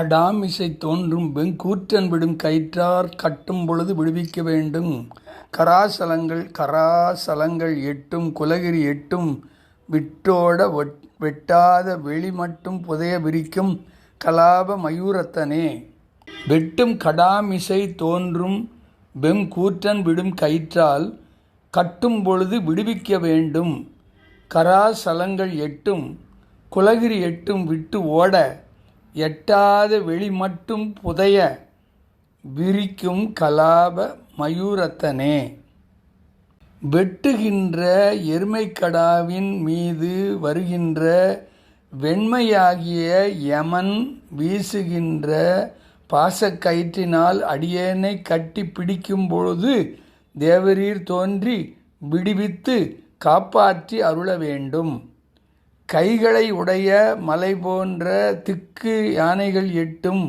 கடாமிசை தோன்றும் வெங்கூற்றன் விடும் கயிற்றார் கட்டும் பொழுது விடுவிக்க வேண்டும். கராசலங்கள் கராசலங்கள் எட்டும் குலகிரி எட்டும் விட்டோட வெட்- வெட்டாத வெளி மட்டும் புதைய விரிக்கும் கலாப மயூரத்தனே. வெட்டும் கடாமிசை தோன்றும் வெங்கூற்றன் விடும் கயிற்றால் கட்டும் பொழுது விடுவிக்க வேண்டும். கராசலங்கள் எட்டும் குலகிரி எட்டும் விட்டு ஓட எட்டாத வெளி மட்டும் புதைய விரிக்கும் கலாப மயூரத்தனே. வெட்டுகின்ற எருமைக்கடாவின் மீது வருகின்ற வெண்மையாகிய யமன் வீசுகின்ற பாசக்கயிற்றினால் அடியேனை கட்டி பிடிக்கும் பொழுது தேவரீர் தோன்றி விடுவித்து காப்பாற்றி அருள வேண்டும். கைகளை உடைய மலை போன்ற திக்கு யானைகள் எட்டும்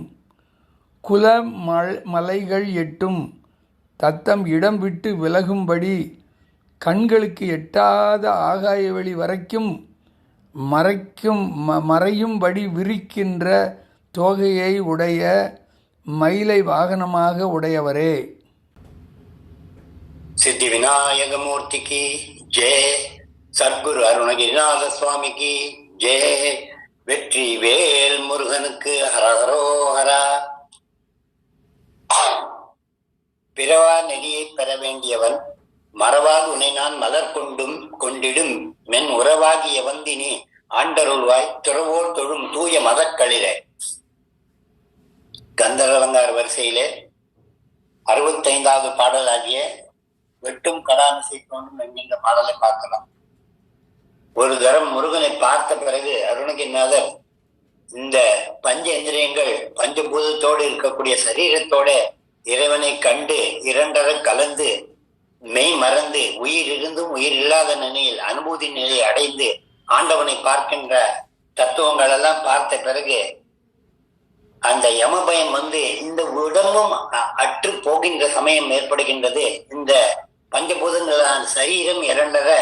குல மல் மலைகள் எட்டும் தத்தம் இடம் விட்டு விலகும்படி கண்களுக்கு எட்டாத ஆகாய வெளி வரைக்கும் மறைக்கும் ம மறையும்படி விரிக்கின்ற தோகையை உடைய மயிலை வாகனமாக உடையவரே. சித்தி விநாயக மூர்த்திக்கு ஜெய சத்குரு அருணகிரிநாத சுவாமிக்கு ஜெய வெற்றி வேல் முருகனுக்கு ஹரஹரோஹரா. பிறவா நெறியை பெற வேண்டியவன் மறவாது உன்னை நான் மலர் கொண்டும் கொண்டிடும் மென் உறவாகிய வந்தினி ஆண்டருள்வாய் துறவோர் தொழும் தூய மதக்களில. கந்தர் அலங்கார் வரிசையிலே அறுபத்தைந்தாவது பாடலாகிய வெட்டும் கடாமிசை தோன்றும் என்கின்ற பாடலை பார்க்கலாம். ஒரு தரம் முருகனை பார்த்த பிறகு அருணகிரிநாதர் இந்த பஞ்ச இந்திரியங்கள் பஞ்சபூதத்தோடு இருக்கக்கூடிய சரீரத்தோட இறைவனை கண்டு இரண்டர கலந்து மெய் மறந்து உயிர் இருந்தும் உயிர் இல்லாத நிலையில் அனுபூதி நிலையை அடைந்து ஆண்டவனை பார்க்கின்ற தத்துவங்கள் எல்லாம் பார்த்த பிறகு அந்த யமபயம் வந்து இந்த உடம்பும் அ- அற்று போகின்ற சமயம் ஏற்படுகின்றது. இந்த பஞ்சபூதங்களான சரீரம் இரண்டரை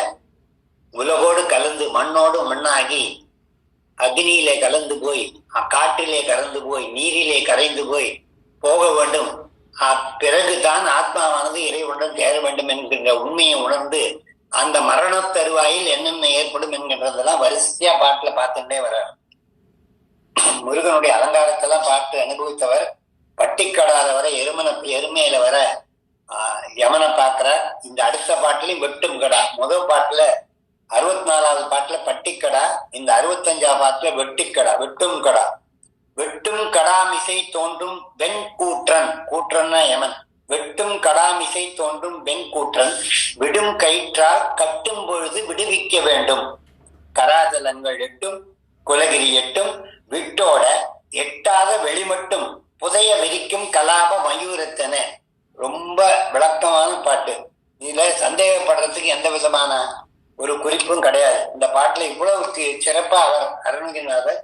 உலகோடு கலந்து மண்ணோடு மண்ணாகி அக்னியிலே கலந்து போய் அ- காற்றிலே கலந்து போய் நீரிலே கரைந்து போய் போக வேண்டும். பிறகுதான் ஆத்மாவானது இறைவனுடன் சேர வேண்டும் என்கின்ற உண்மையை உணர்ந்து அந்த மரண தருவாயில் என்னென்ன ஏற்படும் என்கின்றதெல்லாம் வரிசையா பாட்டுல பார்த்துட்டே வர்றார் முருகனுடைய அலங்காரத்தெல்லாம் பார்த்து அனுபவித்தவர் பட்டிக்கடாத வர எருமனை எருமையில வர ஆஹ், யமனை பார்க்கிறார். இந்த அடுத்த பாட்டிலையும் வெட்டும் கடா. முதல் பாட்டுல அறுபத்தி நாலாவது பாட்டுல பட்டிக்கடா இந்த அறுபத்தஞ்சாவது பாட்டுல வெட்டிக்கடா வெட்டும் கடா. வெட்டும் கடாமிசை தோன்றும் வெண் கூற்றன் கூற்றன்னா யமன். வெட்டும் கடாமிசை தோன்றும் வெண் கூற்றன் விடும் கயிற்றால் கட்டும் பொழுது விடுவிக்க வேண்டும். கராதலங்கள் எட்டும் குலகிரி எட்டும் விட்டோட எட்டாத வெளிமட்டும் புதைய விரிக்கும் கலாப மயூரத்தன. ரொம்ப விளக்கமான பாட்டு. இதுல சந்தேகப்படுறதுக்கு எந்த விதமான ஒரு குறிப்பும் கிடையாது. இந்த பாட்டுல இவ்வளவு சிறப்பா அவர் அருணகிரிநாதர்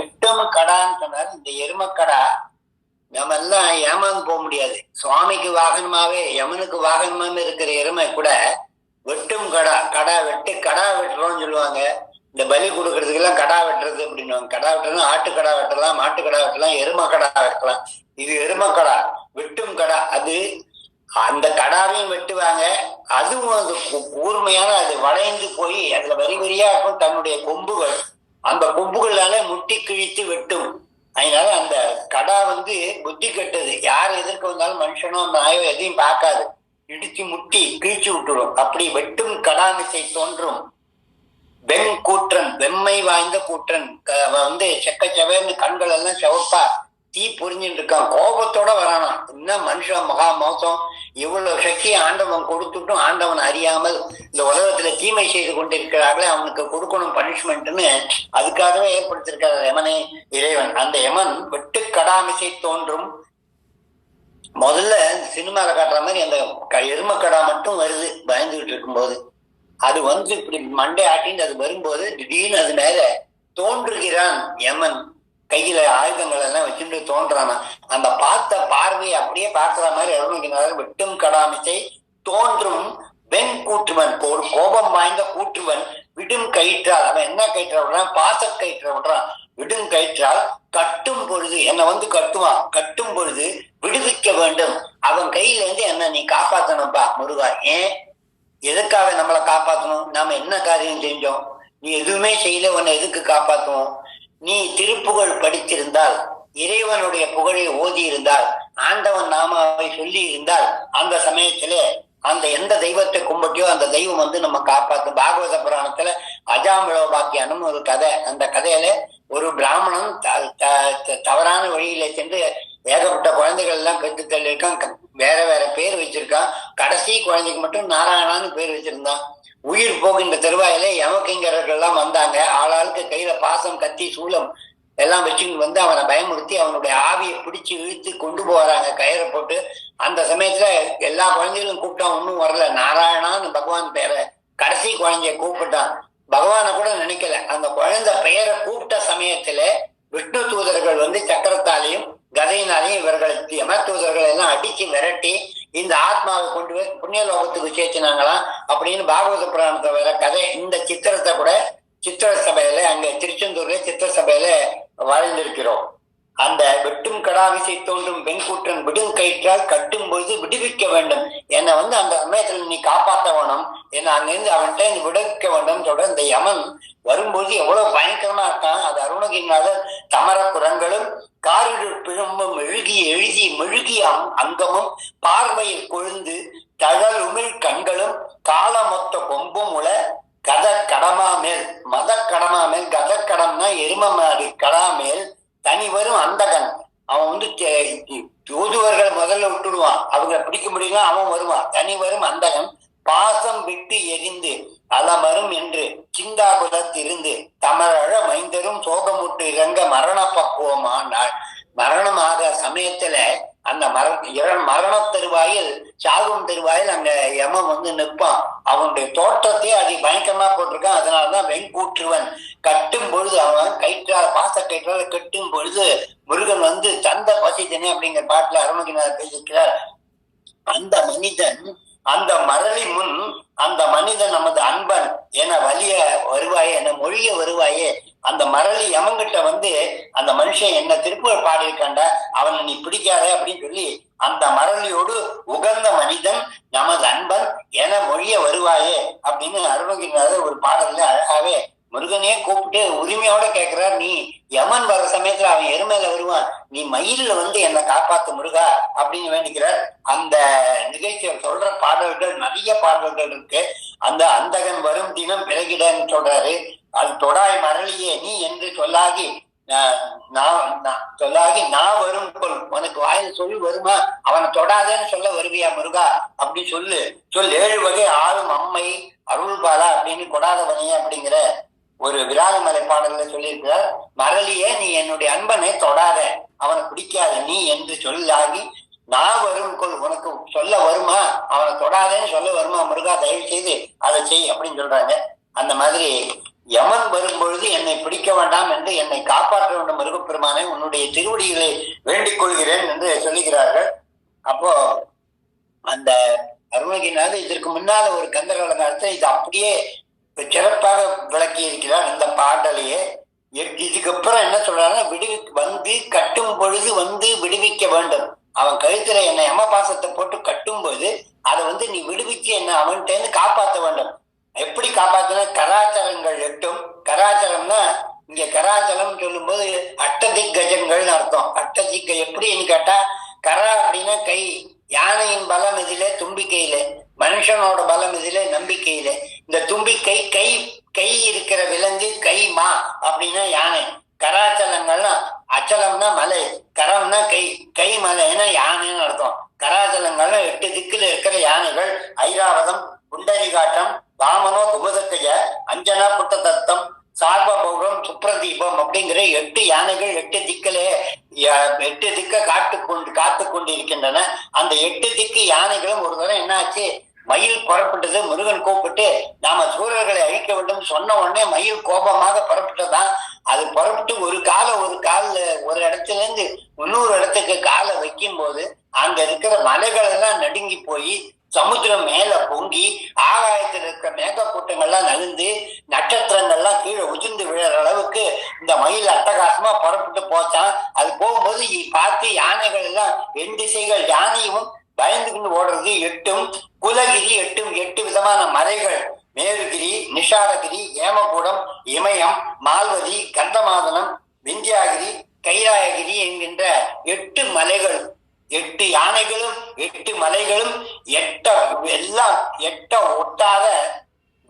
எட்டும் கடான்னு சொன்னார். இந்த எருமக்கடா நம்ம எல்லாம் ஏமாந்து போக முடியாது. சுவாமிக்கு வாகனமாவே யமனுக்கு வாகனமாவே இருக்கிற எருமை கூட வெட்டும் கடா கடா வெட்டு கடா வெட்டுறோம்னு சொல்லுவாங்க. இந்த பலி கொடுக்கறதுக்கு எல்லாம் கடா வெட்டுறது அப்படின்னுவாங்க. கடா வெட்டுறது ஆட்டு கடா வெட்டலாம் மாட்டு கடா வெட்டலாம் எரும கடா வெட்டலாம். இது எரும கடா வெட்டும் கடா. அது அந்த கடாவையும் வெட்டுவாங்க. அதுவும் அது கூர்மையான அது வளைந்து போய் அதுல வரி வரியா இருக்கும் தன்னுடைய கொம்புகள். அந்த கொம்புகளால முட்டி கிழித்து வெட்டும். அதனால அந்த கடா வந்து புத்தி கெட்டது. யார் எதிர்க்க வந்தாலும் மனுஷனோ நாயோ எதையும் பார்க்காது. இடிச்சு முட்டி கிழிச்சு விட்டுரும். அப்படி வெட்டும் கடாமிசை தோன்றும். வெண் கூற்றன் வெம்மை வாய்ந்த கூற்றன். அவன் வந்து செக்க செவேன்னு கண்கள் எல்லாம் சிவப்பா. தீ புரிஞ்சுட்டு இருக்கான் கோபத்தோட வரானா என்ன மனுஷன் மகா மோசம்? இவ்வளவு சக்தி ஆண்டவன் கொடுத்துட்டும் ஆண்டவன் அறியாமல் இந்த உலகத்துல தீமை செய்து கொண்டிருக்கிறார்களே அவனுக்கு கொடுக்கணும் பனிஷ்மெண்ட்னு அதுக்காகவே ஏற்படுத்தியிருக்கிறார் யமனே இறைவன். அந்த யமன் வெட்டு கடாமிசை தோன்றும். முதல்ல சினிமால காட்டுற மாதிரி அந்த க- எருமக்கடா மட்டும் வருது பயந்துகிட்டு இருக்கும்போது. அது வந்து இப்படி மண்டை ஆட்டின்னு அது வரும்போது திடீர்னு அது மேல தோன்றுகிறான் யமன். கையில ஆயுதங்கள் எல்லாம் வச்சுட்டு தோன்றானா? அந்த பார்த்த பார்வை அப்படியே பார்க்கிற மாதிரி அருணகிரிநாதர் வெட்டும் கடாமிசை தோன்றும் வெண் கூற்றுவன் ஒரு கோபம் வாய்ந்த கூற்றுவன் விடும் கயிற்றால். அவன் என்ன கயிற்ற விடுறான்? பாச கயிற்ற விடுறான். விடும் கயிற்றால் கட்டும் பொழுது என்னை வந்து கட்டுவான். கட்டும் பொழுது விடுவிக்க வேண்டும். அவன் கையில இருந்து என்ன நீ காப்பாத்தணும்பா முருகா. ஏன்? எதுக்காக நம்மளை காப்பாத்தணும்? நாம என்ன காரியம் செஞ்சோம்? நீ எதுவுமே செய்யல உன்னை எதுக்கு காப்பாத்துவோம்? நீ திருப்புகழ் படித்திருந்தால் இறைவனுடைய புகழை ஓதி இருந்தால் ஆண்டவன் நாமாவை சொல்லி இருந்தால் அந்த சமயத்திலே அந்த எந்த தெய்வத்தை கும்பிட்டியோ அந்த தெய்வம் வந்து நம்ம காப்பாத்தும் பாகவத புராணத்துல அஜாமிழோபாக்கியானம் ஒரு கதை. அந்த கதையில ஒரு பிராமணன் த- த- தவறான வழியில சென்று ஏகப்பட்ட குழந்தைகள் எல்லாம் பெற்று தள்ளியிருக்கான். க- வேற வேற பேர் வச்சிருக்கான். கடைசி குழந்தைக்கு மட்டும் நாராயணான்னு பேர் வச்சிருந்தான். உயிர் போகின்ற தருவாயில யமக்கிங்கர்கள் வந்தாங்க. ஆளாளுக்கு கையில பாசம் கத்தி சூலம் எல்லாம் வச்சுக்கிட்டு வந்து அவனை பயமுறுத்தி அவனுடைய ஆவியை பிடிச்சு இழுத்து கொண்டு போறாங்க. கயிறை போட்டு அந்த சமயத்துல எல்லா குழந்தைகளும் கூப்பிட்டான். ஒன்றும் வரல. நாராயணான்னு பகவான் பேரை கடைசி குழந்தைய கூப்பிட்டான். பகவானை கூட நினைக்கல. அந்த குழந்தை பெயரை கூப்பிட்ட சமயத்துல விஷ்ணு தூதர்கள் வந்து சக்கரத்தாலையும் கதையினாலையும் இவர்களை யம எல்லாம் அடிச்சு விரட்டி இந்த ஆத்மாவை கொண்டு போய் புண்ணியலோகத்துக்கு சேர்த்துனாங்களாம் அப்படின்னு பாகவத புராணத்தை வர கதை. இந்த சித்திரத்தை கூட சித்திர சபையில அங்க திருச்செந்தூர்ல சித்திர சபையில வாழ்ந்திருக்கிறோம் அந்த வெட்டும் கடாவிசை தோன்றும் வெண்கூற்றன் விடும் கயிற்றால் கட்டும் பொழுது விடுவிக்க வேண்டும். என்னை வந்து அந்த சமயத்துல நீ காப்பாற்ற வேணும். என்னை அங்கிருந்து அவன்கிட்ட விடுவிக்க வேண்டும் சொல்ற இந்த யமன் வரும்போது எவ்வளவு பயங்கரமா இருக்கான். அது அருணகிரிநாதர் தமர குரங்களும் காரிடு பிழம்பம் எழுகி எழுதி மெழுகிய அங்கமும் பார்வையில் கொழுந்து தழல் உமிழ் கண்களும் காலமொத்த கொம்பும் உள கத கடமா மேல் மத கடமா மேல் கத கடம்னா எரும மாடு கடா மேல் தனி வரும் அந்தகன். அவன் வந்து தே- தூதுவர்கள் முதல்ல விட்டுடுவான். அவங்களை பிடிக்க முடியல அவன் வருவான். தனி வரும் அந்தகன். பாசம் விட்டு எரிந்து அலமரும் என்று சிந்தாகுலத்திருந்து தமரழ மைந்தரும் சோகமுட்டு இறங்க மரண பக்குவமானாள். மரணமாக சமயத்துல அந்த மர இரண் மரண தருவாயில் சாகும் தருவாயில் அங்க யமம் வந்து நிற்பான். அவனுடைய தோற்றத்தையே அது பயங்கரமா போட்டிருக்கான். அதனாலதான் வெங்கூற்றுவன் கட்டும் பொழுது அவன் கயிற்றால பாச கயிற்றால கட்டும் பொழுது முருகன் வந்து தந்த பசித்தனே அப்படிங்கிற பாட்டுல அருணகிரிநாதர் பேசியிருக்கிறார். அந்த மனிதன் அந்த மரளி முன் அந்த மனிதன் நமது அன்பன் என வலிய வருவாயே என மொழிய வருவாயே அந்த மரளி யமங்கிட்ட வந்து அந்த மனுஷன் என்ன திருப்புகழ் பாடியிருக்காண்டா அவனை நீ பிடிக்காத அப்படின்னு சொல்லி அந்த மரளியோடு உகந்த மனிதன் நமது அன்பன் என மொழிய வருவாயே அப்படின்னு அருணகிரிநாதர் ஒரு பாடல்ல அழகாவே முருகனே கூப்பிட்டு உரிமையோட கேட்கிறார் நீ யமன் வர சமயத்துல அவன் எருமையில வருவான். நீ மயில்ல வந்து என்னை காப்பாத்து முருகா அப்படின்னு வேண்டிக்கிறார். அந்த நிகழ்ச்சியை சொல்ற பாடல்கள் நிறைய பாடல்கள் இருக்கு. அந்த அந்தகன் வரும் தினம் பிறகிடன்னு சொல்றாரு. அது தொடாய் மரளியே நீ என்று சொல்லாகி நான் நான் சொல்லாகி நான் வரும் கொள் உனக்கு வாயில் சொல்லி வருமா? அவனை தொடாதேன்னு சொல்ல வருவியா முருகா? அப்படி சொல்லு. சொல் ஏழு வகை ஆளும் அம்மை அருள்பாலா அப்படின்னு கொடாதவனே அப்படிங்கிற ஒரு விராகமலை பாடல்ல சொல்லியிருக்கிறார் மரளியே நீ என்னுடைய அன்பனை தொடாத. அவனை பிடிக்காத நீ என்று சொல்லாகி நான் வரும் கொள் உனக்கு சொல்ல வருமா? அவனை தொடாதேன்னு சொல்ல வருமா? முருகா தயவு செய்து அதை செய் அப்படின்னு சொல்றாங்க. அந்த மாதிரி யமன் வரும்பொழுது என்னை பிடிக்க வேண்டாம் என்று என்னை காப்பாற்ற வேண்டும் முருகப்பெருமானை உன்னுடைய திருவடிகளை வேண்டிக் கொள்கிறேன் என்று சொல்லுகிறார்கள். அப்போ அந்த அருணகிரிநாத இதற்கு முன்னால ஒரு கந்தரவலங்காலத்தை இது அப்படியே சிறப்பாக விளக்கி இருக்கிறார் இந்த பாடலையே. இதுக்கப்புறம் என்ன சொல்றாருன்னா விடுவி வந்து கட்டும் பொழுது வந்து விடுவிக்க வேண்டும். அவன் கழுத்துல என்ன எம பாசத்தை போட்டு கட்டும் போது அதை வந்து நீ விடுவிச்சு என்ன அவன்கிட்ட காப்பாற்ற வேண்டும். எப்படி காப்பாத்தின கராச்சாரங்கள் எட்டும். கராச்சாரம்னா இங்க கராச்சலம் சொல்லும்போது அட்டதிக் கஜங்கள்னு அர்த்தம். அட்டதிக்க எப்படின்னு கேட்டா கரா அப்படின்னா கை யானையின் பலம் இதிலே தும்பிக்கையிலே. மனுஷனோட பலம் இதுல நம்பிக்கையில. இந்த தும்பிக்கை கை கை இருக்கிற விலங்கு கை மா அப்படின்னா யானை. கராச்சலங்கள்னா அச்சலம்னா மலை. கரம்னா கை. கை மலைன்னா யானைன்னு அர்த்தம். கராச்சலங்கள்னா எட்டு திக்குல இருக்கிற யானைகள் ஐராவதம் குண்டரிகாட்டம் வாமனோ துபதக்கஜ அஞ்சனா புட்ட தத்தம் சார்பபௌரம் சுப்ரதீபம் அப்படிங்கிற எட்டு யானைகள் எட்டு திக்கிலே ய- எட்டு திக்க காட்டு கொண்டு காத்து கொண்டு இருக்கின்றன அந்த எட்டு திக்கு யானைகளும் ஒரு தடவை என்னாச்சு? மயில் புறப்பட்டது முருகன் கூப்பிட்டு நாம சூரர்களை அழிக்க வேண்டும் சொன்ன உடனே மயில் கோபமாக புறப்பட்டதான் அது புறப்பட்டு ஒரு காலை ஒரு கால ஒரு இடத்துல இருந்து இன்னொரு இடத்துக்கு காலை வைக்கும் போது அங்க இருக்கிற மலைகள் எல்லாம் நடுங்கி போய் சமுத்திரம் மேல பொங்கி ஆகாயத்தில் இருக்கிற இருக்க மேக கூட்டங்கள்லாம் நகர்ந்து நட்சத்திரங்கள்லாம் கீழே உதிர்ந்து விழுற அளவுக்கு இந்த மயில் அட்டகாசமா புறப்பட்டு போச்சான் அது போகும்போது பார்த்து யானைகள் எல்லாம் எண் திசைகள் யானையும் பயந்துக்கிட்டு ஓடுறது எட்டும் குலகிரி எட்டும் எட்டு விதமான மலைகள். மேருகிரி நிஷாரகிரி ஏமகூடம் இமயம் மால்வதி கந்தமாதனம் விந்தியாகிரி கைலாயகிரி என்கின்ற எட்டு மலைகள். எட்டு யானைகளும் எட்டு மலைகளும் எட்ட எல்லாம் எட்ட ஒட்டாத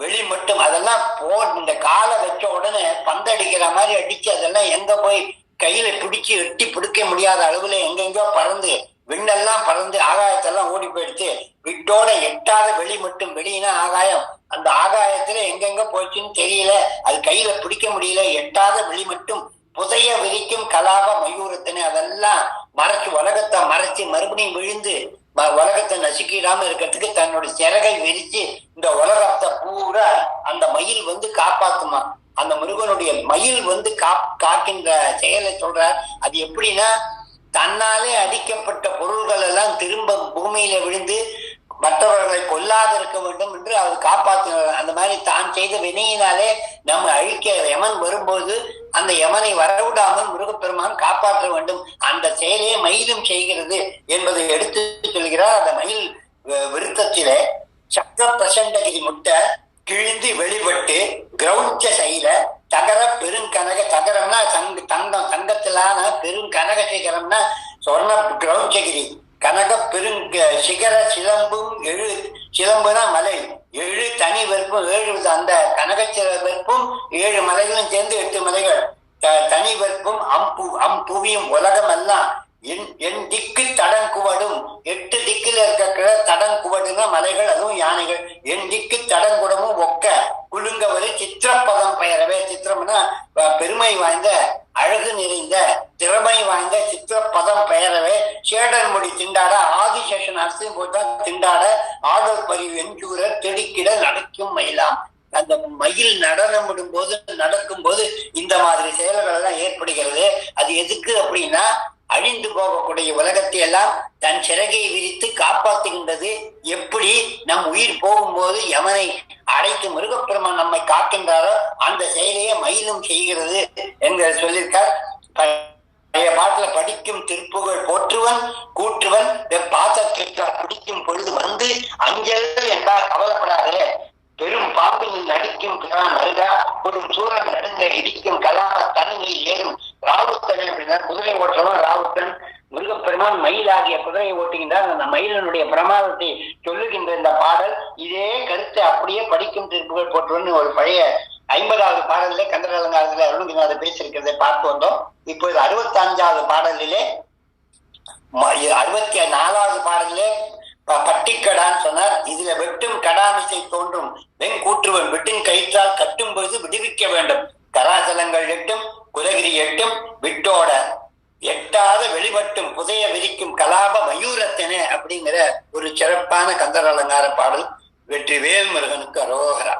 வெளி மட்டும். அதெல்லாம் போ இந்த காலை வச்ச உடனே பந்தடிக்கிற மாதிரி அடிச்சு அதெல்லாம் எங்க போய் கையில பிடிச்சி எட்டி பிடிக்க முடியாத அளவுல எங்கெங்கோ பறந்து விண்ணெல்லாம் பறந்து ஆகாயத்தெல்லாம் ஓடி போயிடுத்து விட்டோட எட்டாத வெளி மட்டும் வெளியினா ஆகாயம். அந்த ஆகாயத்துல எங்கெங்க போச்சுன்னு தெரியல. அது கையில பிடிக்க முடியல. எட்டாத வெளி மட்டும் புதைய விரிக்கும் கலாப மயூரத்தினு அதெல்லாம் மறைச்சு உலகத்தை மறைச்சு மறுபடியும் விழுந்து ம- உலகத்தை நசுக்கிடாம இருக்கிறதுக்கு தன்னோட சிறகை விரிச்சு இந்த உலகத்தை பூரா அந்த மயில் வந்து காப்பாத்துமா. அந்த முருகனுடைய மயில் வந்து கா காக்கின்ற செயலை சொல்ற அது எப்படின்னா தன்னாலே அடிக்கப்பட்ட பொருள்கள் எல்லாம் திரும்ப பூமியில விழுந்து மற்றவர்களை கொல்லாது இருக்க வேண்டும் என்று அவர் காப்பாற்றினார் அந்த மாதிரி தான் செய்த வினையினாலே நம்ம அழிக்க யமன் வரும்போது அந்த யமனை வரவிடாமல் முருகப்பெருமான் காப்பாற்ற வேண்டும். அந்த செயலையே மயிலும் செய்கிறது என்பதை எடுத்து சொல்கிறார். அந்த மயில் விருத்தத்திலே சக்கர பிரசண்டகிரி முட்டை கிழிந்து வெளிப்பட்டு கிரௌஞ்ச சைல தகர பெருங்கனக தகரம்னா தங்க தங்கம் தங்கத்திலான பெருங்கனக சிகரம்னா சொர்ண கிரௌச்சகிரி கனக பெருங்க சிகர சிலம்பும் எழு சிலம்புனா மலை. ஏழு தனி வெறுப்பும் ஏழு அந்த கனக சில வெறுப்பும் ஏழு மலைகளும் சேர்ந்து எட்டு மலைகள். த- தனி வெறுப்பும் அம்பு அம்புவியும் உலகம் எல்லாம் என் திக்கு தடங்குவடும். எட்டு திக்கில் இருக்கிற தடங்குவடுனா மலைகள் அதுவும் யானைகள். என் திக்கு தடங்குடமும் ஒக்க குலுங்கவரை சித்திரப்பதம் பெயரவே. சித்திரம்னா பெருமை வாய்ந்த அழகு நிறைந்த திறமை வாய்ந்த சித்திரப்பதம் பெயரவே. சேடன் முடி திண்டாட ஆதிசேஷன் அரசு போட்டால் திண்டாட ஆடல் பரிவு எஞ்சூர திடுக்கிட நடக்கும் மயிலாம். அந்த மயில் நடனம் விடும்போது நடக்கும் போது இந்த மாதிரி செயல்கள் எல்லாம் ஏற்படுகிறது. அது எதுக்கு அப்படின்னா அழிந்து போகக்கூடிய உலகத்தை எல்லாம் தன் சிறகை விரித்து காப்பாற்றுகின்றது எப்படி நம் உயிர் போகும்போது யமனை அடைத்து முருகப்பெருமான் நம்மை காக்கின்றாரோ அந்த செயலையே மயிலும் செய்கிறது என்று சொல்லியிருக்கார். பழைய பாட்டுல படிக்கும் திருப்புகழ் போற்றுவன் கூற்றுவன் பாசத்திற்கால் பிடிக்கும் பொழுது வந்து அஞ்சல் என்றால் கவலைப்படாதே. பெரும் பாம்பில் நடிக்கும் பிரான் அருகா ஒரு சூரன் நடுங்க இடிக்கும் கலா தனிமையில் ஏறும் ராவுத்தன் அப்படின்னா குதிரை ஓட்டுறவன் ராவுத்தன். முருகப்பெருமான் ஆகிய குதிரையை ஓட்டுகின்றார். அந்த மயிலனுடைய பிரமாதத்தை சொல்லுகின்ற இந்த பாடல் இதே கருத்தை அப்படியே படிக்கும் திருப்புகள் போற்றுவன் ஒரு பழைய ஐம்பதாவது பாடலிலே கந்தர் அலங்காரத்தில் அருணகிரிநாதர் பேசியிருக்கிறதை பார்த்து வந்தோம். இப்போது அறுபத்தி அஞ்சாவது பாடலிலே அறுபத்தி நாலாவது பாடலிலே ப- பட்டிக்கடான்னு சொன்னார். இதுல வெட்டும் கடாமிசை தோன்றும். வெண்கூற்றுவன் வெட்டின் கயிற்றால் கட்டும் பொழுது விடுவிக்க வேண்டும். கராசலங்கள் எட்டும் உலகிரி எட்டும் விட்டோட எட்டாத வெளிப்பட்டும் புதைய விரிக்கும் கலாப மயூரத்தினே அப்படிங்கிற ஒரு சிறப்பான கந்தர் அலங்கார பாடல் வெற்றி வேல் முருகனுக்கு அரோகரா.